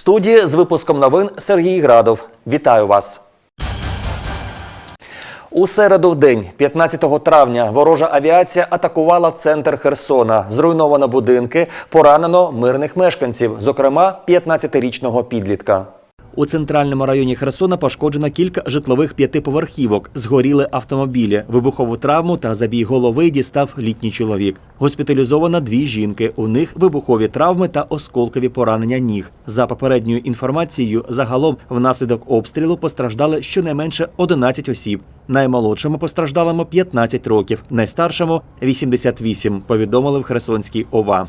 студії з випуском новин Сергій Градов. Вітаю вас. У середу в день, 15 травня, ворожа авіація атакувала центр Херсона. Зруйновано будинки, поранено мирних мешканців, зокрема 15-річного підлітка. У центральному районі Херсона пошкоджено кілька житлових п'ятиповерхівок, згоріли автомобілі. Вибухову травму та забій голови дістав літній чоловік. Госпіталізовано дві жінки. У них вибухові травми та осколкові поранення ніг. За попередньою інформацією, загалом внаслідок обстрілу постраждали щонайменше 11 осіб. Наймолодшому постраждалому 15 років, найстаршому 88, повідомили в Херсонській ОВА.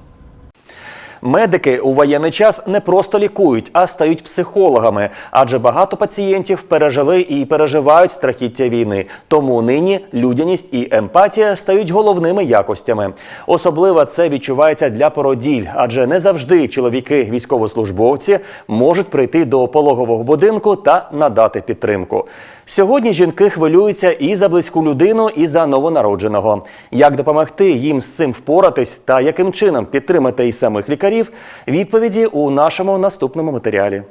Медики у воєнний час не просто лікують, а стають психологами, адже багато пацієнтів пережили і переживають страхіття війни. Тому нині людяність і емпатія стають головними якостями. Особливо це відчувається для породіль, адже не завжди чоловіки військовослужбовці можуть прийти до пологового будинку та надати підтримку. Сьогодні жінки хвилюються і за близьку людину, і за новонародженого. Як допомогти їм з цим впоратись та яким чином підтримати і самих лікарів? Відповіді у нашому наступному матеріалі.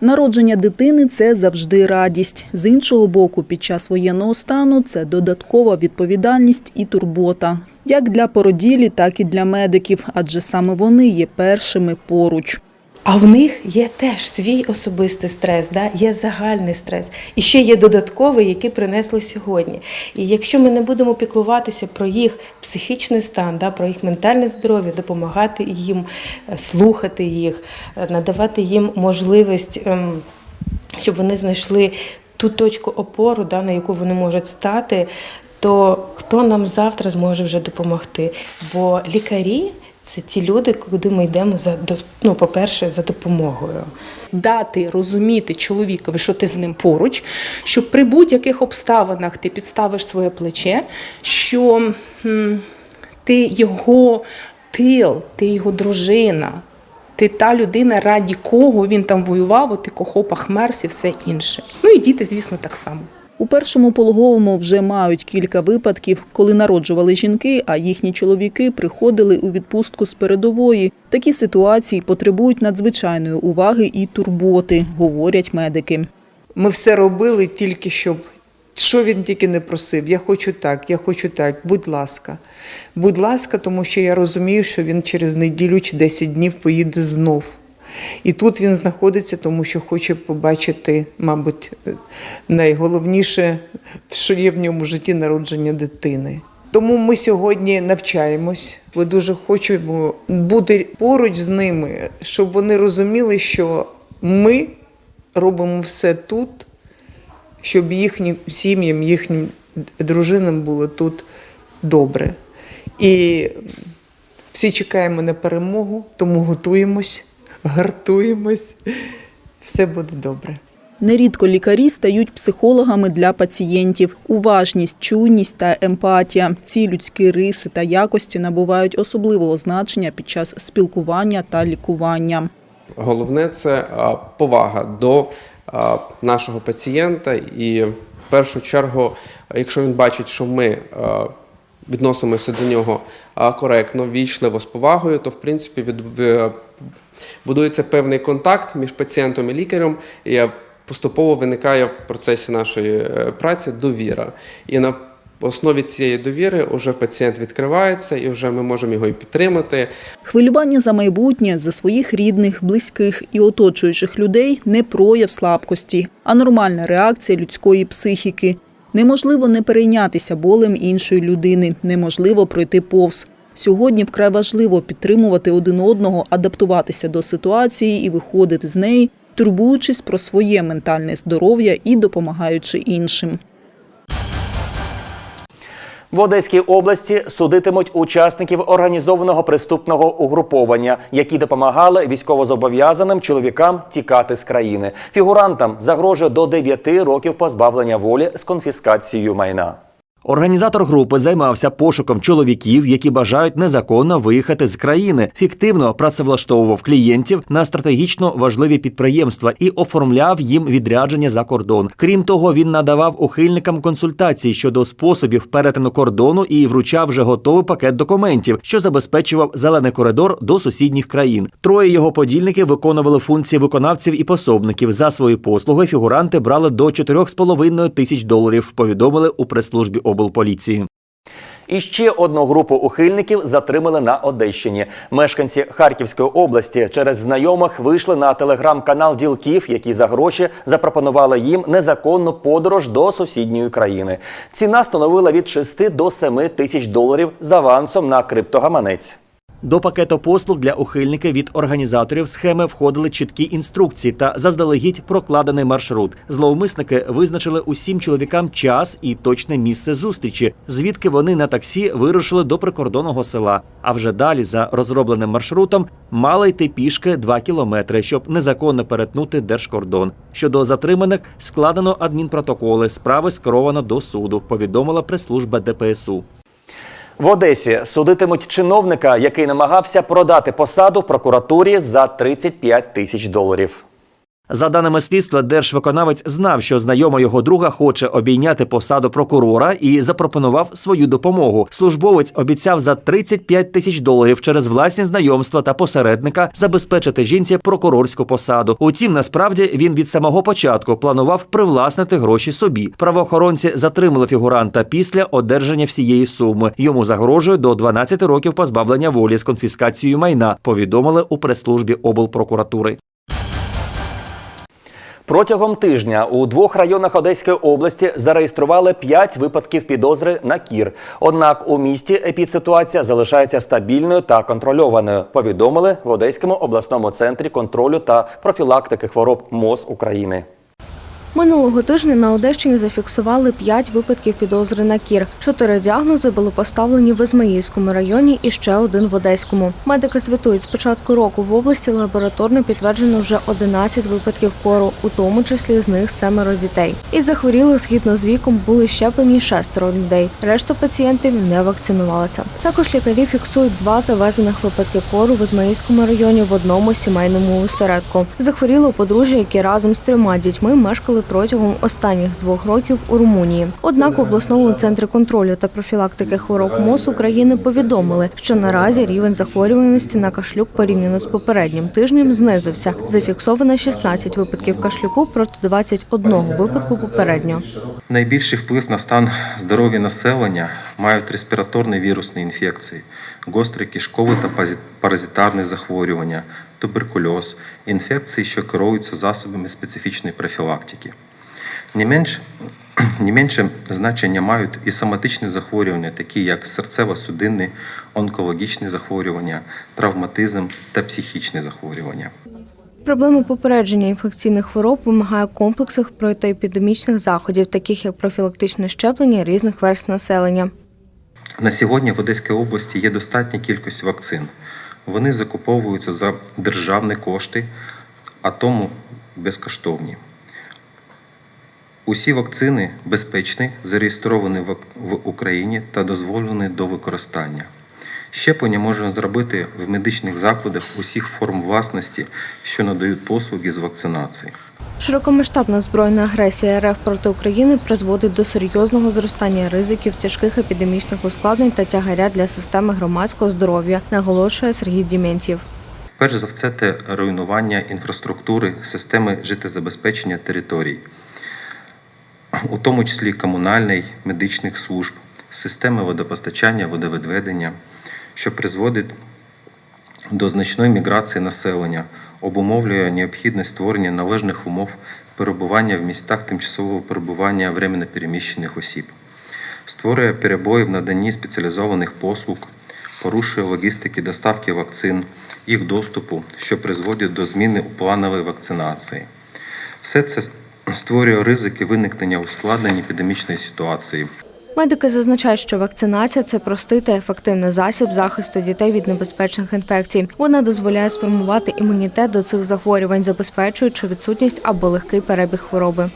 Народження дитини це завжди радість. З іншого боку, під час воєнного стану це додаткова відповідальність і турбота, як для породілі, так і для медиків, адже саме вони є першими поруч. А в них є теж свій особистий стрес, да? є загальний стрес. І ще є додатковий, який принесли сьогодні. І якщо ми не будемо піклуватися про їх психічний стан, да? про їх ментальне здоров'я, допомагати їм, е, слухати їх, е, надавати їм можливість, ем, щоб вони знайшли ту точку опору, да? на яку вони можуть стати, то хто нам завтра зможе вже допомогти? Бо лікарі. Це ті люди, куди ми йдемо за ну, по-перше, за допомогою. дати розуміти чоловікові, що ти з ним поруч, що при будь-яких обставинах ти підставиш своє плече, що ти його тил, ти його дружина. Ти та людина, раді кого він там воював, у тих окопах мерз і все інше. Ну і діти, звісно, так само. У першому пологовому вже мають кілька випадків, коли народжували жінки, а їхні чоловіки приходили у відпустку з передової. Такі ситуації потребують надзвичайної уваги і турботи, говорять медики. Ми все робили тільки щоб. Що він тільки не просив, я хочу так, я хочу так, будь ласка. Будь ласка, тому що я розумію, що він через неділю чи 10 днів поїде знов. І тут він знаходиться, тому що хоче побачити, мабуть, найголовніше, що є в ньому житті народження дитини. Тому ми сьогодні навчаємось. Ми дуже хочемо бути поруч з ними, щоб вони розуміли, що ми робимо все тут, щоб їхнім сім'ям, їхнім дружинам було тут добре. І всі чекаємо на перемогу, тому готуємось, гартуємось. Все буде добре. Нерідко лікарі стають психологами для пацієнтів. Уважність, чуйність та емпатія – ці людські риси та якості набувають особливого значення під час спілкування та лікування. Головне це повага до нашого пацієнта, і в першу чергу, якщо він бачить, що ми відносимося до нього коректно, вічливо, з повагою, то в принципі від, будується певний контакт між пацієнтом і лікарем. І е, поступово виникає в процесі нашої е, праці довіра. І на основі цієї довіри вже пацієнт відкривається, і вже ми можемо його і підтримати, Хвилювання за майбутнє, за своїх рідних, близьких і оточуючих людей не прояв слабкості, а нормальна реакція людської психіки. Неможливо не перейнятися болем іншої людини, неможливо пройти повз. Сьогодні вкрай важливо підтримувати один одного, адаптуватися до ситуації і виходити з неї, турбуючись про своє ментальне здоров'я і допомагаючи іншим. В Одеській області судитимуть учасників організованого преступного угруповання, які допомагали військовозобов'язаним чоловікам тікати з країни. Фігурантам загрожує до 9 років позбавлення волі з конфіскацією майна. Організатор групи займався пошуком чоловіків, які бажають незаконно виїхати з країни, фіктивно працевлаштовував клієнтів на стратегічно важливі підприємства і оформляв їм відрядження за кордон. Крім того, він надавав ухильникам консультації щодо способів перетину кордону і вручав вже готовий пакет документів, що забезпечував зелений коридор до сусідніх країн. Троє його подільників виконували функції виконавців і пособників. За свої послуги фігуранти брали до 4,5 тисяч доларів. Повідомили у прес-службі облполіції. І ще одну групу ухильників затримали на Одещині. Мешканці Харківської області через знайомих вийшли на телеграм-канал ділків, які за гроші запропонували їм незаконну подорож до сусідньої країни. Ціна становила від 6 до 7 тисяч доларів з авансом на криптогаманець. До пакету послуг для ухильників від організаторів схеми входили чіткі інструкції та заздалегідь прокладений маршрут. Зловмисники визначили усім чоловікам час і точне місце зустрічі, звідки вони на таксі вирушили до прикордонного села. А вже далі, за розробленим маршрутом, мали йти пішки 2 кілометри, щоб незаконно перетнути держкордон. Щодо затриманих складено адмінпротоколи. Справи скеровано до суду. Повідомила прес-служба ДПСУ. В Одесі судитимуть чиновника, який намагався продати посаду прокуратурі за 35 тисяч доларів. За даними слідства, держвиконавець знав, що знайома його друга хоче обійняти посаду прокурора і запропонував свою допомогу. Службовець обіцяв за 35 тисяч доларів через власні знайомства та посередника забезпечити жінці прокурорську посаду. Утім, насправді він від самого початку планував привласнити гроші собі. Правоохоронці затримали фігуранта після одержання всієї суми. Йому загрожує до 12 років позбавлення волі з конфіскацією майна. Повідомили у прес-службі облпрокуратури. Протягом тижня у двох районах Одеської області зареєстрували п'ять випадків підозри на кір. Однак у місті епідситуація залишається стабільною та контрольованою. Повідомили в Одеському обласному центрі контролю та профілактики хвороб МОЗ України. Минулого тижня на Одещині зафіксували 5 випадків підозри на кір. Чотири діагнози були поставлені в Ізмаїльському районі і ще один в Одеському. Медики звітують, з початку року в області лабораторно підтверджено вже 11 випадків кору, у тому числі з них семеро дітей. Із захворілих згідно з віком були щеплені шестеро людей. Решта пацієнтів не вакцинувалася. Також лікарі фіксують два завезених випадки кору в Ізмаїльському районі в одному сімейному осередку. Захворіло подружжя, які разом з трьома дітьми мешкали протягом останніх двох років у Румунії. Однак в обласному центрі контролю та профілактики хвороб МОЗ України повідомили, що наразі рівень захворюваності на кашлюк порівняно з попереднім тижнем знизився. Зафіксовано 16 випадків кашлюку проти 21 випадку попередньо. Найбільший вплив на стан здоров'я населення мають респіраторні вірусні інфекції, гострі кишкові та паразитарні захворювання, туберкульоз, інфекції, що керуються засобами специфічної профілактики. Не, менш, не менше значення мають і соматичні захворювання, такі як серцево-судинні, онкологічні захворювання, травматизм та психічні захворювання. Проблема попередження інфекційних хвороб вимагає комплексних протиепідемічних заходів, таких як профілактичне щеплення різних верст населення. На сьогодні в Одеській області є достатня кількість вакцин. Вони закуповуються за державні кошти, а тому безкоштовні. Усі вакцини безпечні, зареєстровані в Україні та дозволені до використання. Щеплення можна зробити в медичних закладах усіх форм власності, що надають послуги з вакцинації. Широкомасштабна збройна агресія РФ проти України призводить до серйозного зростання ризиків тяжких епідемічних ускладнень та тягаря для системи громадського здоров'я, наголошує Сергій Дімєнтів. Перш за все, це руйнування інфраструктури системи життєзабезпечення територій, у тому числі комунальної, медичних служб, системи водопостачання, водовідведення, що призводить до значної міграції населення, обумовлює необхідність створення належних умов перебування в містах тимчасового перебування временно переміщених осіб, створює перебої в наданні спеціалізованих послуг, порушує логістики доставки вакцин, їх доступу, що призводить до зміни у плановій вакцинації. Все це створює ризики виникнення ускладнень епідемічної ситуації. Медики зазначають, що вакцинація це простий та ефективний засіб захисту дітей від небезпечних інфекцій. Вона дозволяє сформувати імунітет до цих захворювань, забезпечуючи відсутність або легкий перебіг хвороби.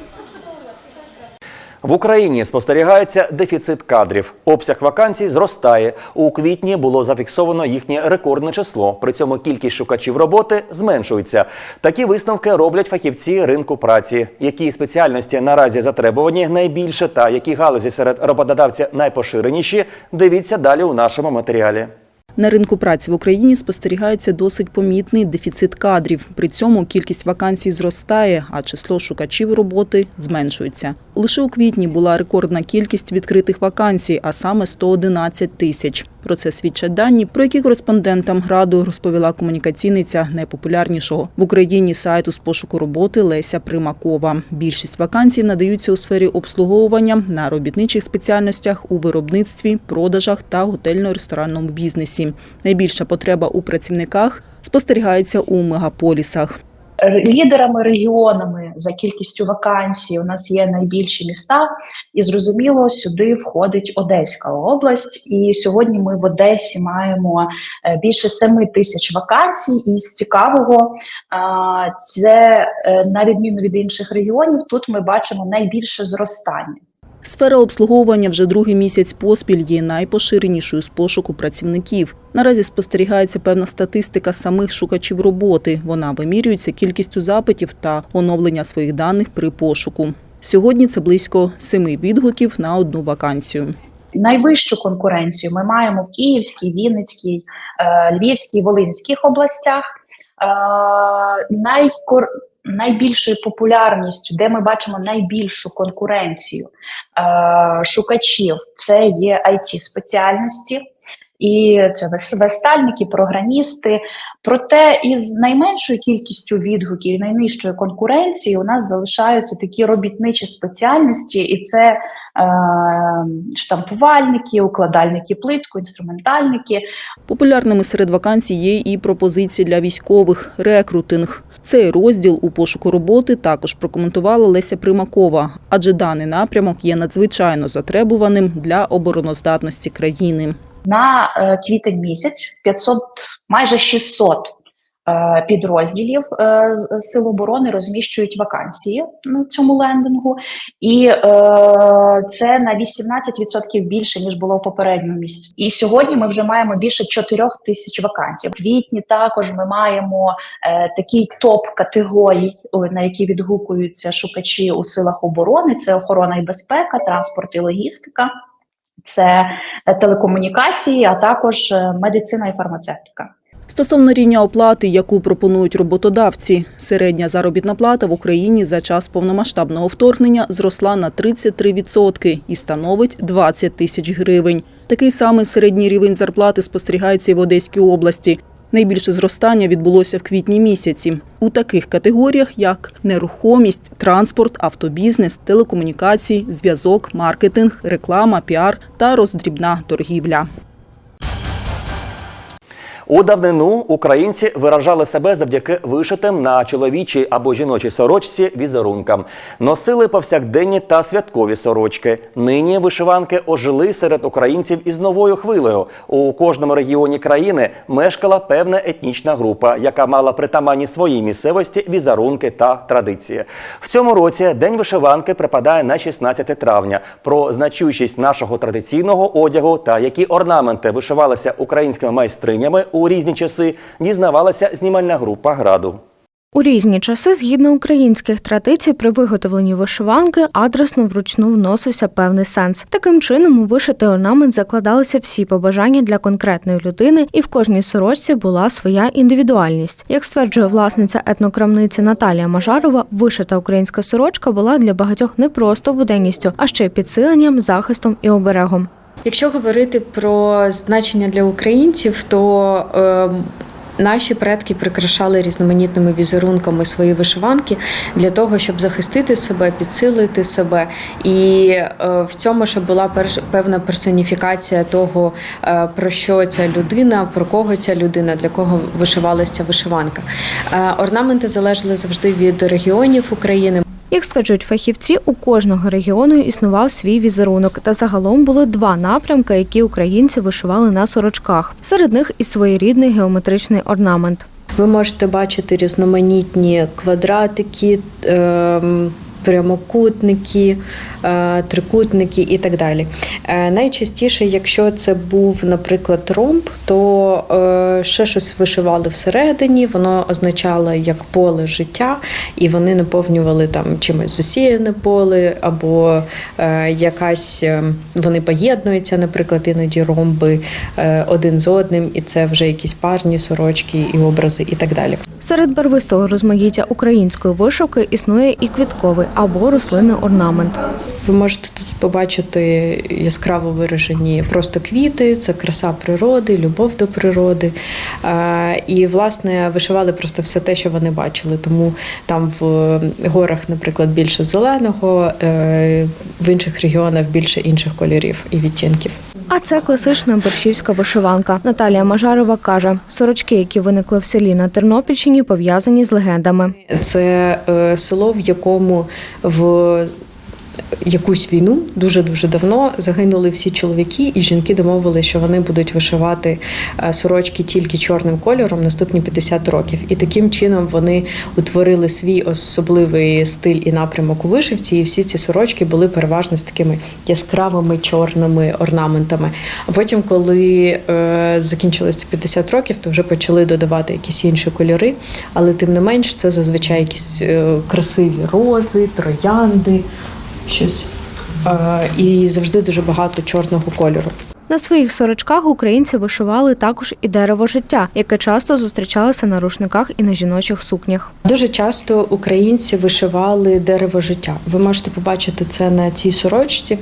В Україні спостерігається дефіцит кадрів. Обсяг вакансій зростає. У квітні було зафіксовано їхнє рекордне число. При цьому кількість шукачів роботи зменшується. Такі висновки роблять фахівці ринку праці. Які спеціальності наразі затребувані найбільше та які галузі серед роботодавців найпоширеніші? Дивіться далі у нашому матеріалі. На ринку праці в Україні спостерігається досить помітний дефіцит кадрів. При цьому кількість вакансій зростає, а число шукачів роботи зменшується. Лише у квітні була рекордна кількість відкритих вакансій, а саме 111 тисяч. Про це свідчать дані, про які кореспондентам граду розповіла комунікаційниця найпопулярнішого в Україні сайту з пошуку роботи Леся Примакова. Більшість вакансій надаються у сфері обслуговування на робітничих спеціальностях у виробництві, продажах та готельно-ресторанному бізнесі. Найбільша потреба у працівниках спостерігається у мегаполісах. Лідерами регіонами за кількістю вакансій. У нас є найбільші міста, і зрозуміло, сюди входить Одеська область. І сьогодні ми в Одесі маємо е, більше 7 тисяч вакансій. І з цікавого, це е, на відміну від інших регіонів, тут ми бачимо найбільше зростання. Сфера обслуговування вже другий місяць поспіль є найпоширенішою з пошуку працівників. Наразі спостерігається певна статистика самих шукачів роботи. Вона вимірюється кількістю запитів та оновлення своїх даних при пошуку. Сьогодні це близько семи відгуків на одну вакансію. Найвищу конкуренцію ми маємо в Київській, Вінницькій, е, Львівській, Волинських областях. Е, Найкор... Найбільшою популярністю, де ми бачимо найбільшу конкуренцію е, шукачів, це є it спеціальності, і це верстальники, програмісти. Проте із найменшою кількістю відгуків і найнижчою конкуренцією у нас залишаються такі робітничі спеціальності, і це е, штампувальники, укладальники плитку, інструментальники. Популярними серед вакансій є і пропозиції для військових рекрутинг. Цей розділ у пошуку роботи також прокоментувала Леся Примакова, адже даний напрямок є надзвичайно затребуваним для обороноздатності країни. На е, квітень місяць 500, майже 600 е, підрозділів е, Сил оборони розміщують вакансії на цьому лендингу, і це на 18% більше ніж було в попередньому місяці. І сьогодні ми вже маємо більше 4 тисяч вакансій. В квітні також ми маємо такий топ категорій, на які відгукуються шукачі у силах оборони: це охорона і безпека, транспорт і логістика. Це телекомунікації, а також е, медицина і фармацевтика. Стосовно рівня оплати, яку пропонують роботодавці, середня заробітна плата в Україні за час повномасштабного вторгнення зросла на 33% і становить 20 тисяч гривень. Такий самий середній рівень зарплати спостерігається і в Одеській області. Найбільше зростання відбулося в квітні місяці у таких категоріях, як нерухомість, транспорт, автобізнес, телекомунікації, зв'язок, маркетинг, реклама, піар та роздрібна торгівля. У давнину українці виражали себе завдяки вишитим на чоловічій або жіночій сорочці візерункам. Носили повсякденні та святкові сорочки. Нині вишиванки ожили серед українців із новою хвилею. У кожному регіоні країни мешкала певна етнічна група, яка мала притаманні своїй місцевості візерунки та традиції. В цьому році День вишиванки припадає на 16 травня. Про значущість нашого традиційного одягу та які орнаменти вишивалися українськими майстринями у різні часи, дізнавалася знімальна група граду. У різні часи, згідно українських традицій, при виготовленні вишиванки адресно вручну вносився певний сенс. Таким чином, у вишитий орнамент закладалися всі побажання для конкретної людини, і в кожній сорочці була своя індивідуальність. Як стверджує власниця етнокрамниці Наталія Мажарова, вишита українська сорочка була для багатьох не просто буденністю, а ще й підсиленням, захистом і оберегом. Якщо говорити про значення для українців, то е, Наші предки прикрашали різноманітними візерунками свої вишиванки для того, щоб захистити себе, підсилити себе. І е, в цьому ще була перш, певна персоніфікація того, е, про що ця людина, про кого ця людина, для кого вишивалася ця вишиванка. Е, орнаменти залежали завжди від регіонів України. Як стверджують фахівці, у кожного регіону існував свій візерунок, та загалом були два напрямки, які українці вишивали на сорочках. Серед них і своєрідний геометричний орнамент. Ви можете бачити різноманітні квадратики, ем, прямокутники, е, трикутники і так далі. Е, Найчастіше, якщо це був, наприклад, ромб, то е, ще щось вишивали всередині, воно означало як поле життя, і вони наповнювали там чимось засіяне поле, або якась вони поєднуються, наприклад, іноді ромби один з одним, і це вже якісь парні сорочки і образи, і так далі. Серед барвистого розмаїття української вишивки існує і квітковий або рослинний орнамент. Ви можете тут побачити яскраво виражені просто квіти, це краса природи, любов до природи. І, власне, вишивали просто все те, що вони бачили. Тому там в горах, наприклад, більше зеленого, е, в інших регіонах більше інших кольорів і відтінків. А це класична борщівська вишиванка. Наталія Мажарова каже, сорочки, які виникли в селі на Тернопільщині, пов'язані з легендами. Це е, село, в якому в якусь війну дуже дуже давно загинули всі чоловіки, і жінки домовилися, що вони будуть вишивати е, сорочки тільки чорним кольором наступні 50 років. І таким чином вони утворили свій особливий стиль і напрямок у вишивці. І всі ці сорочки були переважно з такими яскравими чорними орнаментами. А потім, коли е, закінчилось ці 50 років, то вже почали додавати якісь інші кольори. Але тим не менш, це зазвичай якісь е, красиві рози, троянди, щось. І завжди дуже багато чорного кольору. На своїх сорочках українці вишивали також і дерево життя, яке часто зустрічалося на рушниках і на жіночих сукнях. Дуже часто українці вишивали дерево життя. Ви можете побачити це на цій сорочці.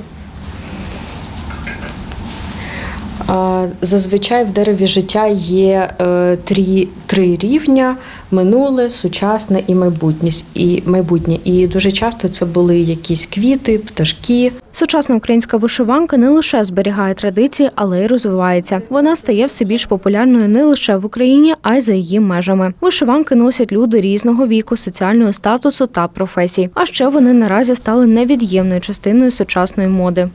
Зазвичай в дереві життя є е, три, три рівня: минуле, сучасне і майбутність і майбутнє. І дуже часто це були якісь квіти, пташки. Сучасна українська вишиванка не лише зберігає традиції, але й розвивається. Вона стає все більш популярною не лише в Україні, а й за її межами. Вишиванки носять люди різного віку, соціального статусу та професій. А ще вони наразі стали невід'ємною частиною сучасної моди.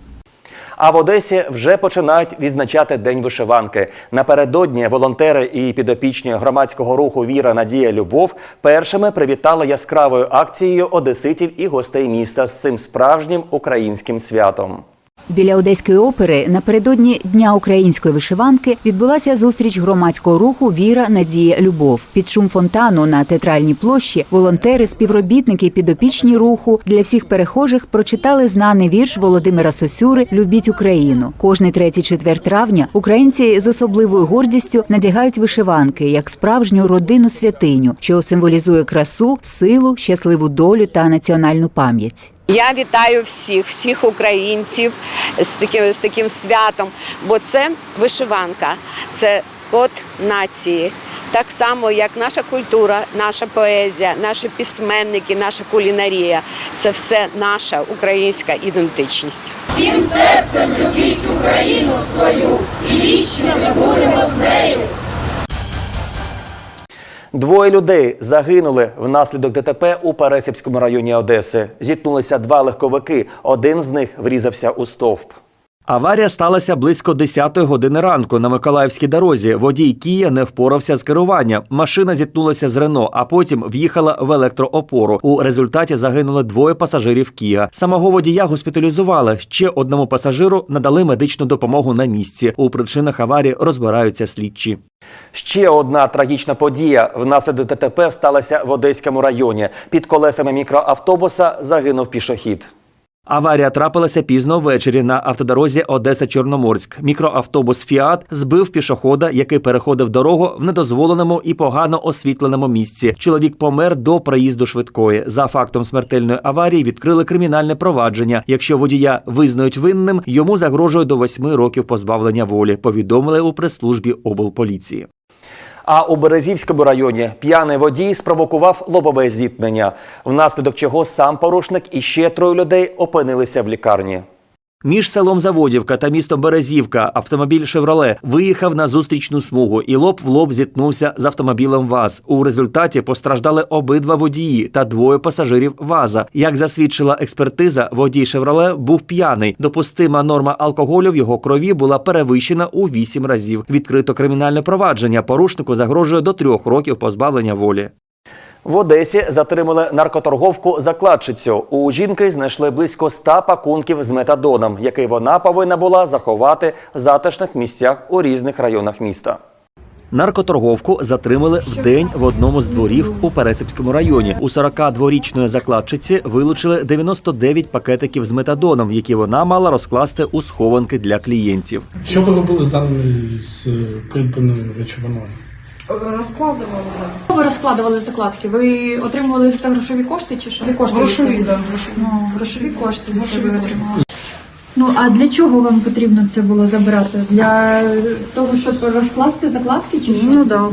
А в Одесі вже починають відзначати День вишиванки. Напередодні волонтери і підопічні громадського руху Віра, Надія, Любов першими привітали яскравою акцією одеситів і гостей міста з цим справжнім українським святом. Біля Одеської опери напередодні Дня української вишиванки відбулася зустріч громадського руху Віра, Надія, Любов. Під шум фонтану на театральній площі волонтери, співробітники, підопічні руху для всіх перехожих прочитали знаний вірш Володимира Сосюри Любіть Україну. Кожний третій четвер травня українці з особливою гордістю надягають вишиванки як справжню родину святиню, що символізує красу, силу, щасливу долю та національну пам'ять. Я вітаю всіх, всіх українців з таким, з таким святом, бо це вишиванка, це код нації. Так само, як наша культура, наша поезія, наші письменники, наша кулінарія це все наша українська ідентичність. Двоє людей загинули внаслідок ДТП у Пересипському районі Одеси. Зіткнулися два легковики. Один з них врізався у стовп. Аварія сталася близько 10 години ранку на Миколаївській дорозі. Водій Кія не впорався з керуванням. Машина зіткнулася з Рено, а потім в'їхала в електроопору. У результаті загинули двоє пасажирів Кія. Самого водія госпіталізували. Ще одному пасажиру надали медичну допомогу на місці. У причинах аварії розбираються слідчі. Ще одна трагічна подія внаслідок ДТП сталася в Одеському районі. Під колесами мікроавтобуса загинув пішохід. Аварія трапилася пізно ввечері на автодорозі Одеса-Чорноморськ. Мікроавтобус Фіат збив пішохода, який переходив дорогу в недозволеному і погано освітленому місці. Чоловік помер до приїзду швидкої. За фактом смертельної аварії відкрили кримінальне провадження. Якщо водія визнають винним, йому загрожує до восьми років позбавлення волі. Повідомили у прес-службі облполіції. А у Березівському районі п'яний водій спровокував лобове зіткнення, внаслідок чого сам порушник і ще троє людей опинилися в лікарні. Між селом Заводівка та містом Березівка автомобіль «Шевроле» виїхав на зустрічну смугу і лоб в лоб зіткнувся з автомобілем ВАЗ. У результаті постраждали обидва водії та двоє пасажирів ВАЗа. Як засвідчила експертиза, водій «Шевроле» був п'яний. Допустима норма алкоголю в його крові була перевищена у вісім разів. Відкрито кримінальне провадження. Порушнику загрожує до трьох років позбавлення волі. В Одесі затримали наркоторговку закладчицю. У жінки знайшли близько 100 пакунків з метадоном, який вона повинна була заховати в затишних місцях у різних районах міста. Наркоторговку затримали в день в одному з дворів у Пересипському районі. У 42-річної закладчиці вилучили 99 пакетиків з метадоном, які вона мала розкласти у схованки для клієнтів. Що ви робили з даною з придбаною речовиною? Розкладували. Ви розкладували закладки? Ви отримували за це грошові кошти чи що? Кошти Грошові, да, Ну, грошові кошти за це ви отримали. Ну а для чого вам потрібно це було забирати? Для того, щоб розкласти закладки чи що? Ну да.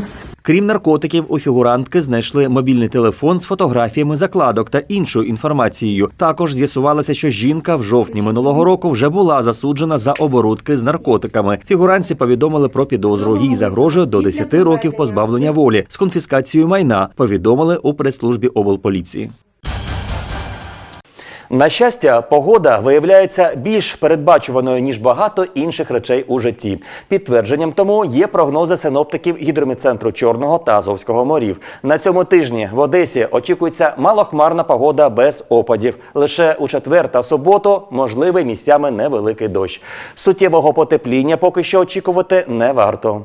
Крім наркотиків, у фігурантки знайшли мобільний телефон з фотографіями закладок та іншою інформацією. Також з'ясувалося, що жінка в жовтні минулого року вже була засуджена за оборудки з наркотиками. Фігуранці повідомили про підозру. Їй загрожує до 10 років позбавлення волі з конфіскацією майна. Повідомили у прес-службі облполіції. На щастя, погода виявляється більш передбачуваною ніж багато інших речей у житті. Підтвердженням тому є прогнози синоптиків гідромедцентру Чорного та Азовського морів. На цьому тижні в Одесі очікується малохмарна погода без опадів. Лише у четвер та суботу можливий місцями невеликий дощ. Суттєвого потепління поки що очікувати не варто.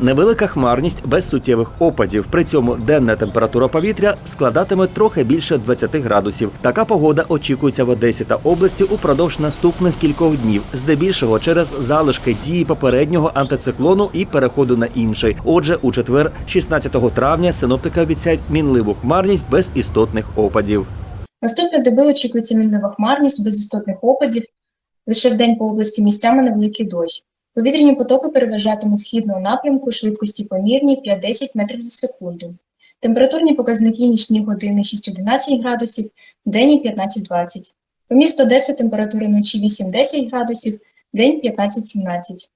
Невелика хмарність без суттєвих опадів. При цьому денна температура повітря складатиме трохи більше 20 градусів. Така погода очікується в Одесі та області упродовж наступних кількох днів, здебільшого через залишки дії попереднього антициклону і переходу на інший. Отже, у четвер, 16 травня, синоптики обіцяють мінливу хмарність без істотних опадів. Наступної доби очікується мінлива хмарність без істотних опадів. Лише вдень по області місцями невеликий дощ. Повітряні потоки переважатимуть східного напрямку, швидкості помірні 5-10 метрів за секунду. Температурні показники нічні години 6-11 градусів, денні 15-20. По місту Одеса температура вночі 8-10 градусів, день 15-17.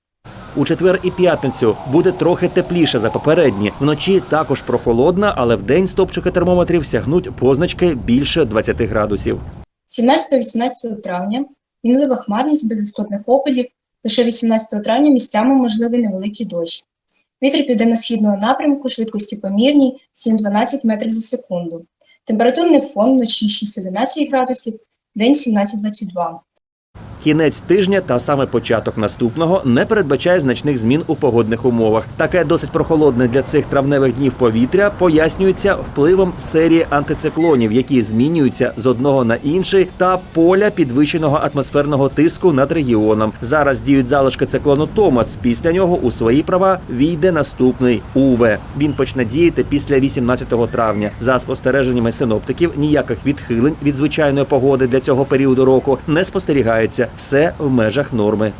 У четвер і п'ятницю буде трохи тепліше за попередні. Вночі також прохолодна, але вдень стопчики термометрів сягнуть позначки більше 20 градусів. 17-18 травня мінлива хмарність без істотних опадів, лише 18 травня місцями можливий невеликий дощ. Вітер південно-східного напрямку, швидкості помірні 7-12 метрів за секунду. Температурний фон вночі 6-11 градусів, день 17-22. Кінець тижня та саме початок наступного не передбачає значних змін у погодних умовах. Таке досить прохолодне для цих травневих днів повітря пояснюється впливом серії антициклонів, які змінюються з одного на інший, та поля підвищеного атмосферного тиску над регіоном. Зараз діють залишки циклону Томас. Після нього у свої права війде наступний Уве. Він почне діяти після 18 травня. За спостереженнями синоптиків, ніяких відхилень від звичайної погоди для цього періоду року не спостерігається. Все в межах норми.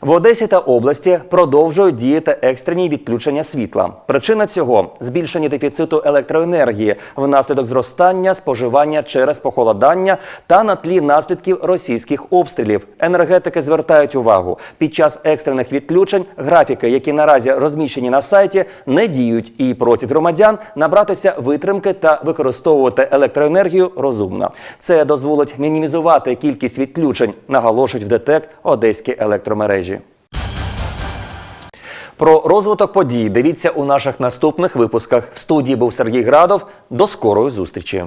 В Одесі та області продовжують діяти екстрені відключення світла. Причина цього збільшення дефіциту електроенергії внаслідок зростання споживання через похолодання та на тлі наслідків російських обстрілів. Енергетики звертають увагу під час екстрених відключень. Графіки, які наразі розміщені на сайті, не діють і просять громадян набратися витримки та використовувати електроенергію розумно. Це дозволить мінімізувати кількість відключень, наголошують в ДТЕК Одеські електромережі. Про розвиток подій дивіться у наших наступних випусках. В студії був Сергій Градов. До скорої зустрічі.